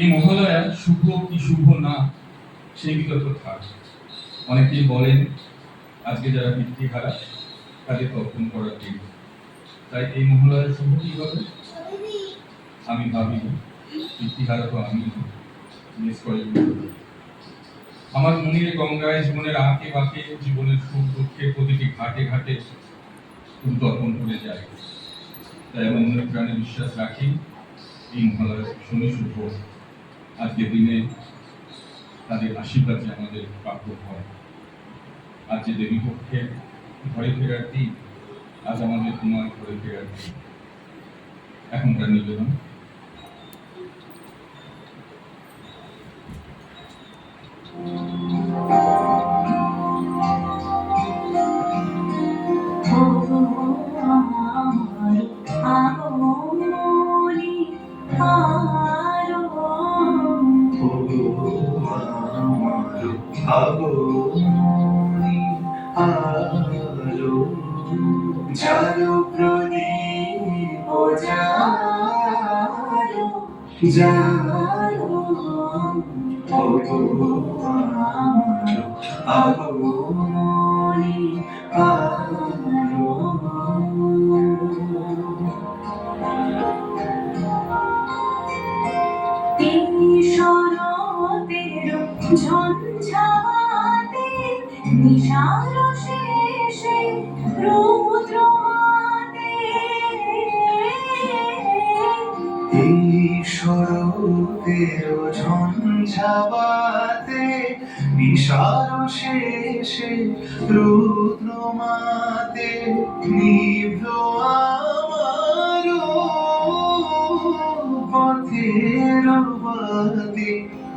এই মহালয়া শুভ কি শুভ না সেই বিতর্ক থাক অনেকেই বলেন, আজকে যারা পিতৃহারা তাদেরকে অর্পণ করার দিন। তাই এই মহালয়া শুভ কি হবে? আমি ভাবি পিতৃহারা তো আমি মিস করে আমার মনের গঙ্গায় জীবনের আঁকে বাঁকে, জীবনের সুখ দুঃখে প্রতিটি ঘাটে ঘাটে ফুল অর্পণ করে যায়। তাই আমার মনে প্রাণে বিশ্বাস রাখি, এই মহালয়া ভীষণই শুভ। আজকের দিনে তাদের আশীর্বাদ যে আমাদের প্রাপ্য হয়। আজ যে দেবী পক্ষে ঘরে ফেরার দিন, আজ আমাদের তোমার ঘরে ফেরার দিন। এখনকার নিবেদন। জালো প্রদীপ জালো জালো আগমনী আলো তিনি ঝঞ্ঝাবাতে নিশার শেষে রৌদ্র এই শরতের ঝঞ্ঝাবাতে নিশার শেষে রুদ্র মাতে নিভ্র আমার পথের বাতি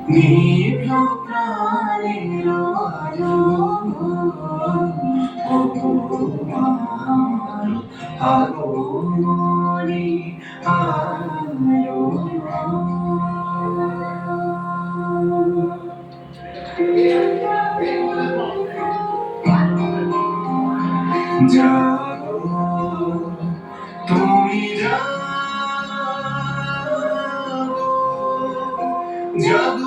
নিভ্র প্রাণের আলো আমার আলো জাগো তুমি জাগো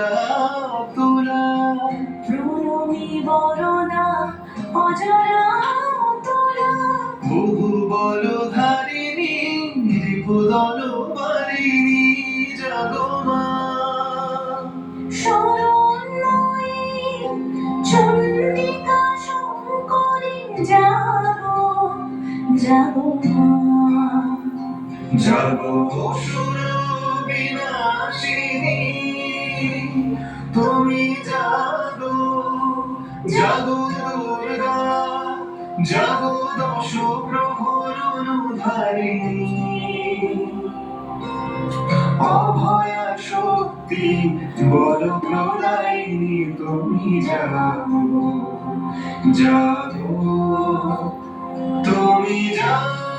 বরদা অজরা তোরা বহু বল ধারিণী রিপুদল বারিণী জগমা চণ্ডিকা শঙ্করী জাগো বিনাশিনী জাগো শক্তি বল প্রদায়িনী তুমি জাগো। জাগো তুমি জাগো।